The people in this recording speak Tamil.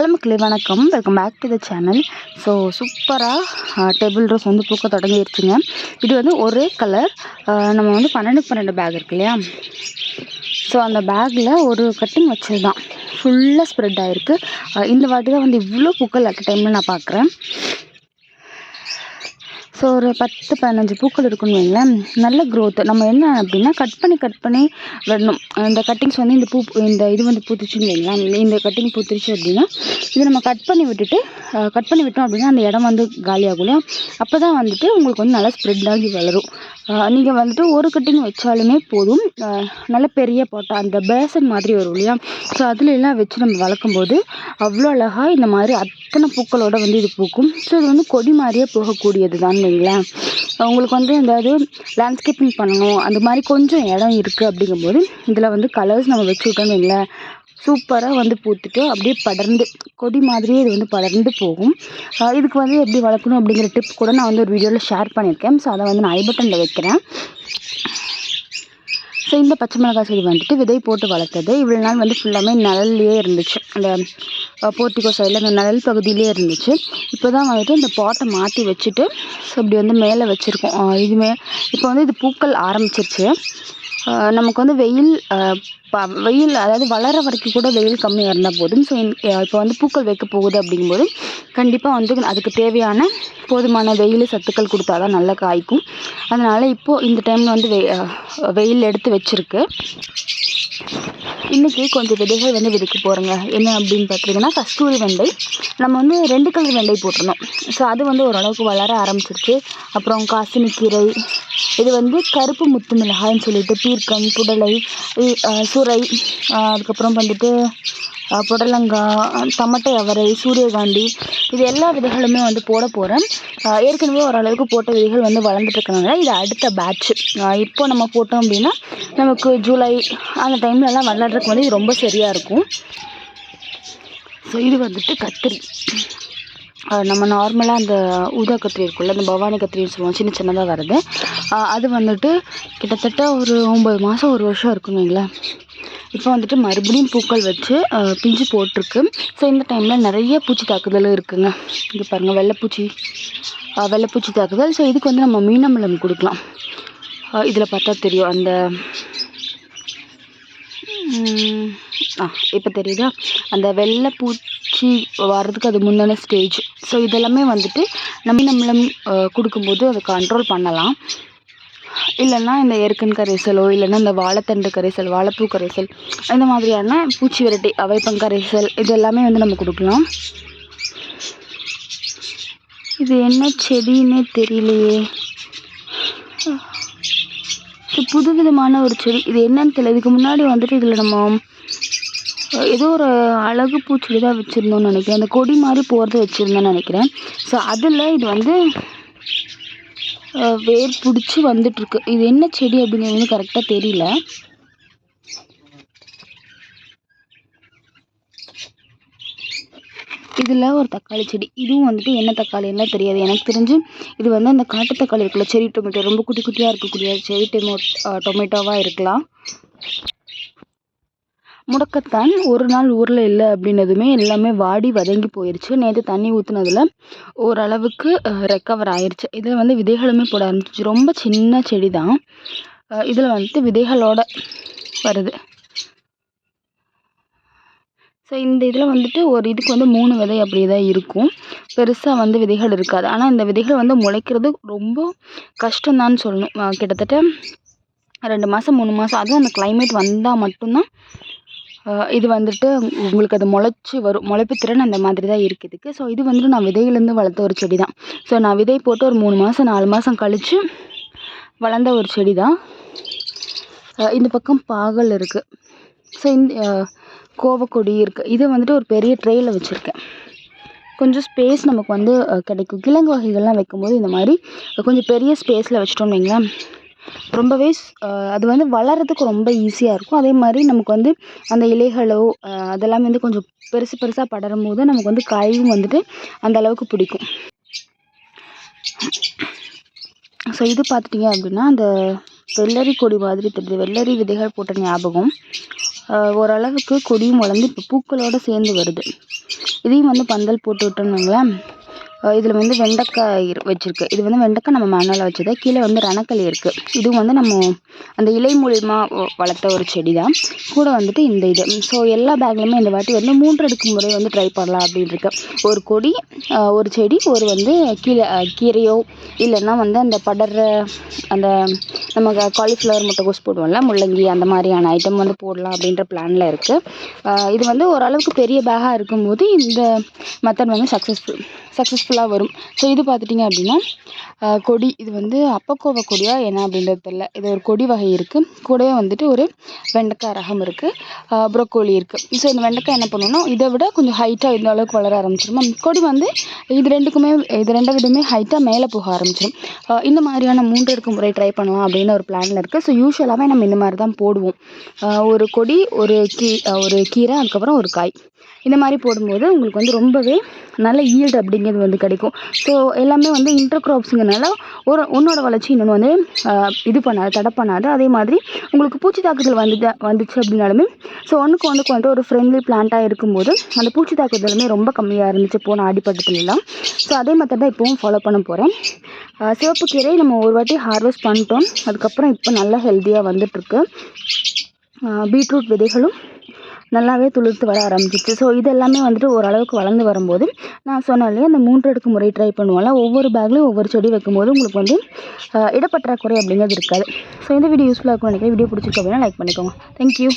ஹலோ மக்களே வணக்கம். Welcome back to the channel so சூப்பராக டேபிள் ரோஸ் வந்து பூக்க தொடங்கிருச்சுங்க. இது வந்து ஒரே கலர் நம்ம வந்து பன்னெண்டு பன்னெண்டு பேக் இருக்கு இல்லையா? ஸோ அந்த பேக்கில் ஒரு கட்டிங் வச்சது தான் ஃபுல்லாக ஸ்ப்ரெட் ஆகிருக்கு இந்த வாட்டி தான் வந்து இவ்வளோ பூக்கள் அட் டைமில் நான் பார்க்குறேன் ஸோ ஒரு பத்து பதினஞ்சு பூக்கள் இருக்குன்னு வைங்களேன். நல்ல க்ரோத்து நம்ம என்ன அப்படின்னா கட் பண்ணி கட் பண்ணி விடணும் இந்த கட்டிங்ஸ் வந்து இந்த பூ இந்த இது வந்து பூத்துச்சுன்னு வைங்களேன். இந்த கட்டிங் பூத்துருச்சு அப்படின்னா இதை நம்ம கட் பண்ணி விட்டுட்டு கட் பண்ணி விட்டோம் அப்படின்னா அந்த இடம் வந்து காலியாகும் இல்லையா அப்போ தான் வந்துட்டு உங்களுக்கு வந்து நல்லா ஸ்ப்ரெட் ஆகி வளரும். நீங்கள் வந்துட்டு ஒரு கட்டிங் வச்சாலுமே போதும். நல்ல பெரிய போட்டா அந்த பேசன் மாதிரி வரும் இல்லையா? ஸோ அதில் எல்லாம் வச்சு நம்ம வளர்க்கும் போது அவ்வளோ அழகாக இந்த மாதிரி அத்தனை பூக்களோட வந்து இது பூக்கும். ஸோ இது வந்து கொடி மாதிரியே போகக்கூடியது தான் வைங்களேன் உங்களுக்கு வந்து எதாவது லேண்ட்ஸ்கேப்பிங் பண்ணணும் அந்த மாதிரி கொஞ்சம் இடம் இருக்குது அப்படிங்கும்போது இதில் வந்து கலர்ஸ் நம்ம வச்சு விட்டோம்னு வைங்களேன். சூப்பராக வந்து பூத்துட்டு அப்படியே படர்ந்து கொடி மாதிரியே இது வந்து படர்ந்து போகும். இதுக்கு வந்து எப்படி வளர்க்கணும் அப்படிங்கிற டிப் கூட நான் வந்து ஒரு வீடியோவில் ஷேர் பண்ணியிருக்கேன். ஸோ அதை வந்து நான் ஐ பட்டனில் வைக்கிறேன். ஸோ இந்த பச்சை மிளகாய் செடி வந்துட்டு விதை போட்டு வளர்த்தது. இவ்வளோ நாள் வந்து ஃபுல்லாமே நிழல்லையே இருந்துச்சு. அந்த போர்ட்டிகோ சைடில் அந்த நிழல் பகுதியிலே இருந்துச்சு. இப்போ தான் வந்துட்டு இந்த பாட்டை மாற்றி வச்சுட்டு ஸோ இப்படி வந்து மேலே வச்சுருக்கோம். இதுமே இப்போ வந்து இது பூக்கள் ஆரம்பிச்சிருச்சு. நமக்கு வந்து வெயில் ப வெயில் அதாவது வளர வரைக்கும் கூட வெயில் கம்மியாக இருந்தால் போதும். ஸோ இப்போ வந்து பூக்கள் வைக்க போகுது அப்படிங்கும்போது கண்டிப்பாக வந்து அதுக்கு தேவையான போதுமான வெயில் சத்துக்கள் கொடுத்தா தான் நல்லா காய்க்கும். அதனால் இப்போது இந்த டைமில் வந்து வெ வெயில் எடுத்து வச்சுருக்கு. இன்றைக்கி கொஞ்சம் விதைகள் வந்து விதைக்க போகிறோங்க என்ன அப்படின்னு பார்த்தீங்கன்னா கஸ்தூரி வெண்டை. நம்ம வந்து ரெண்டு கலர் வெண்டை போட்டிருந்தோம். ஸோ அது வந்து ஓரளவுக்கு வளர ஆரம்பிச்சிருச்சு. அப்புறம் காசினி கீரை இது வந்து கருப்பு முத்து மிளகாய்னு சொல்லிட்டு பீர்க்கன் புடலை சுரை அதுக்கப்புறம் வந்துட்டு புடலங்காய் தமட்டை அவரை சூரியகாந்தி இது எல்லா விதைகளுமே வந்து போட போகிறேன் ஏற்கனவே ஓரளவுக்கு போட்ட விதைகள் வந்து வளர்ந்துட்டு இது அடுத்த பேட்ச் இப்போ நம்ம போட்டோம் அப்படின்னா நமக்கு ஜூலை அந்த டைம்லலாம் வளர்றதுக்கு வந்து இது ரொம்ப சரியாக இருக்கும். ஸோ இது வந்துட்டு கத்திரி. நம்ம நார்மலாக அந்த ஊதா கத்திரி இருக்குல்ல அந்த பவானி கத்திரின்னு சொல்லுவோம் சின்ன சின்னதாக வருது அது வந்துட்டு கிட்டத்தட்ட ஒரு ஒம்பது மாதம் ஒரு வருஷம் இருக்குங்களா இப்போ வந்துட்டு மறுபடியும் பூக்கள் வச்சு பிஞ்சு போட்டிருக்கு. ஸோ இந்த டைமில் நிறைய பூச்சி தாக்குதல் இருக்குதுங்க இங்கே பாருங்கள் வெள்ளைப்பூச்சி. வெள்ளைப்பூச்சி தாக்குதல். ஸோ இதுக்கு வந்து நம்ம மீனம்பழம் கொடுக்கலாம். இதில் பார்த்தா தெரியும். அந்த ஆ இப்போ தெரியுதா? அந்த வெள்ளை பூச்சி வர்றதுக்கு அது முன்னான ஸ்டேஜ் ஸோ இதெல்லாமே வந்துட்டு நம்ம நம்மளம் கொடுக்கும்போது அதை கண்ட்ரோல் பண்ணலாம். இல்லைன்னா இந்த எருக்கன் கரைசலோ இல்லைன்னா இந்த வாழைத்தண்டு கரைசல் வாழைப்பூ கரைசல் இந்த மாதிரியான பூச்சி விரட்டி அவைப்பங் கரைசல் இது எல்லாமே வந்து நம்ம கொடுக்கலாம். இது என்ன செடின்னே தெரியலையே. இது புது விதமான ஒரு செடி. இது என்னன்னு தெரியல. இதுக்கு முன்னாடி வந்துட்டு இதில் நம்ம ஏதோ ஒரு அழகு பூச்செடி தான் வச்சுருந்தோம்னு நினைக்கிறேன். அந்த கொடி மாதிரி போகிறது வச்சுருந்தோன்னு நினைக்கிறேன். ஸோ அதில் இது வந்து வேர் பிடிச்சி வந்துட்டுருக்கு இது என்ன செடி அப்படிங்கிறது கரெக்டாக தெரியல. இதில் ஒரு தக்காளி செடி. இதுவும் வந்துட்டு என்ன தக்காளின்னா தெரியாது. எனக்கு தெரிஞ்சு இது வந்து அந்த காட்டு தக்காளி இருக்குல்ல செரி டொமேட்டோ ரொம்ப குட்டி குட்டியாக இருக்கக்கூடிய செரி டொமோ டொமேட்டோவாக இருக்கலாம். முடக்கத்தான் ஒரு நாள் ஊரில் இல்லை அப்படின்னதுமே எல்லாமே வாடி வதங்கி போயிடுச்சு நேற்று தண்ணி ஊற்றுனதில் ஓரளவுக்கு ரெக்கவர் ஆயிடுச்சு இதில் வந்து விதைகளுமே போட ஆரம்பிச்சிச்சு. ரொம்ப சின்ன செடி தான் இதில் வந்துட்டு விதைகளோட வருது. ஸோ இந்த இதில் வந்துட்டு ஒரு இதுக்கு வந்து மூணு விதை அப்படி தான் இருக்கும். பெருசாக வந்து விதைகள் இருக்காது. ஆனால் இந்த விதைகள் வந்து முளைக்கிறது ரொம்ப கஷ்டம்தான் சொல்லணும். கிட்டத்தட்ட ரெண்டு மாதம் மூணு மாதம் அதுவும் அந்த கிளைமேட் வந்தால் மட்டும்தான் இது வந்துட்டு உங்களுக்கு அது முளைச்சி வரும் முளைப்பு திறன் அந்த மாதிரி தான் இருக்குது இதுக்கு. ஸோ இது வந்துட்டு நான் விதையிலேருந்து வளர்த்த ஒரு செடி தான் ஸோ நான் விதை போட்டு ஒரு மூணு மாதம் நாலு மாதம் கழித்து வளர்ந்த ஒரு செடி தான் இந்த பக்கம் பாகல் இருக்குது ஸோ இந்த கோவக்கொடி இருக்குது இதை வந்துட்டு ஒரு பெரிய ட்ரேயில் வச்சுருக்கேன். கொஞ்சம் ஸ்பேஸ் நமக்கு வந்து கிடைக்கும். கிழங்கு வகைகள்லாம் வைக்கும்போது இந்த மாதிரி கொஞ்சம் பெரிய ஸ்பேஸில் வச்சிட்டோம்னு வைங்களேன். ரொம்பவே அது வந்து வளர்கிறதுக்கு ரொம்ப ஈஸியாக இருக்கும். அதே மாதிரி நமக்கு வந்து அந்த இலைகளோ அதெல்லாமே வந்து கொஞ்சம் பெருசு பெருசாக படரும் போது நமக்கு வந்து காயும் வந்துட்டு அந்த அளவுக்கு பிடிக்கும். ஸோ இது பார்த்துட்டிங்க அப்படின்னா அந்த வெள்ளரி கொடி மாதிரி தெரியுது. வெள்ளரி விதைகள் போட்ட ஞாபகம். ஆஹ் ஓரளவுக்கு கொடியும் வளர்ந்து இப்போ பூக்களோடு சேர்ந்து வருது. இதையும் வந்து பந்தல் போட்டு விட்டோம்னு வைங்களேன். இதில் வந்து வெண்டைக்காய் இரு வச்சுருக்கு. இது வந்து வெண்டைக்காய் நம்ம மேனுவலாக வச்சது. கீழே வந்து ரணக்களி இருக்குது இதுவும் வந்து நம்ம அந்த இலை மூலியமாக வ- வளர்த்த ஒரு செடி தான் கூட வந்துட்டு இந்த இது. ஸோ எல்லா பேக்லையுமே இந்த வாட்டி வந்து மூன்று அடுக்கு முறை வந்து ட்ரை பண்ணலாம் அப்படின்னு இருக்கு. ஒரு கொடி ஒரு செடி ஒரு வந்து கீழே கீரையோ இல்லைன்னா வந்து அந்த படர்ற அந்த நம்ம காலிஃப்ளவர் முட்டைகோஸ் போடுவோம்ல முள்ளங்கி அந்த மாதிரியான ஐட்டம் வந்து போடலாம் அப்படின்ற பிளானில் இருக்குது இது வந்து ஓரளவுக்கு பெரிய பேக்காக இருக்கும்போது இந்த மெத்தட் வந்து சக்ஸஸ்ஃபுல் ஃபுல்லாக வரும். ஸோ இது பார்த்துட்டிங்க அப்படின்னா கொடி. இது வந்து அப்பக்கோவ கொடியா என்ன அப்படின்றது தெரில இது ஒரு கொடி வகை இருக்குது கூடவே வந்துட்டு ஒரு வெண்டைக்காய் ரகம் இருக்குது ப்ரொக்கோலி இருக்குது ஸோ இந்த வெண்டைக்காய் என்ன பண்ணணும்னா இதை விட கொஞ்சம் ஹைட்டாக இந்த அளவுக்கு வளர ஆரம்பிச்சிருமா. கொடி வந்து இது ரெண்டுக்குமே இது ரெண்டை விடமே ஹைட்டாக மேலே போக ஆரம்பிச்சிடும் இந்த மாதிரியான மூன்று முறை ட்ரை பண்ணலாம் அப்படின்னு ஒரு பிளானில் இருக்குது ஸோ யூஸ்வலாகவே நம்ம இந்த மாதிரி தான் போடுவோம். ஒரு கொடி ஒரு கீ ஒரு கீரை அதுக்கப்புறம் ஒரு காய். இந்த மாதிரி போடும்போது உங்களுக்கு வந்து ரொம்பவே நல்ல ஈல்டு அப்படிங்கிறது வந்து கிடைக்கும். ஸோ எல்லாமே வந்து இன்டர் க்ராப்ஸுங்கிறனால ஒரு ஒன்றோட வளர்ச்சி இன்னொன்று வந்து இது பண்ணாது தடை பண்ணாது. அதே மாதிரி உங்களுக்கு பூச்சி தாக்குதல் வந்து வந்துச்சு அப்படின்னாலுமே ஸோ ஒன்றுக்கு ஒன்றுக்கு வந்துட்டு ஒரு ஃப்ரெண்ட்லி பிளான்ட்டாக இருக்கும்போது அந்த பூச்சி தாக்குதலுமே ரொம்ப கம்மியாக இருந்துச்சு போன ஆடிப்பட்டத்துலலாம். ஸோ அதே மாதிரி தான் இப்போவும் ஃபாலோ பண்ண போகிறேன் சிவப்பு கீரை நம்ம ஒரு வாட்டி ஹார்வெஸ்ட் பண்ணிட்டோம். அதுக்கப்புறம் இப்போ நல்லா ஹெல்த்தியாக வந்துட்டுருக்கு. பீட்ரூட் விதைகளும் நல்லாவே துளிர்த்து வர ஆரம்பிச்சிச்சு. ஸோ இது எல்லாமே வந்துட்டு ஓரளவுக்கு வளர்ந்து வரும்போது நான் சொன்னேன் இல்லையா அந்த மூன்று அடுக்கு முறை ட்ரை பண்ணுவோம்ல ஒவ்வொரு பேக்லேயும் ஒவ்வொரு செடி வைக்கும்போது உங்களுக்கு வந்து இடப்பற்றாக்குறை அப்படிங்கிறது இருக்காது. ஸோ இந்த வீடியோ யூஸ்ஃபுல்லாக இருக்கும் நினைக்கிறேன். வீடியோ பிடிச்சிருக்கு அப்படின்னா லைக் பண்ணிக்கோங்க. தேங்க்யூ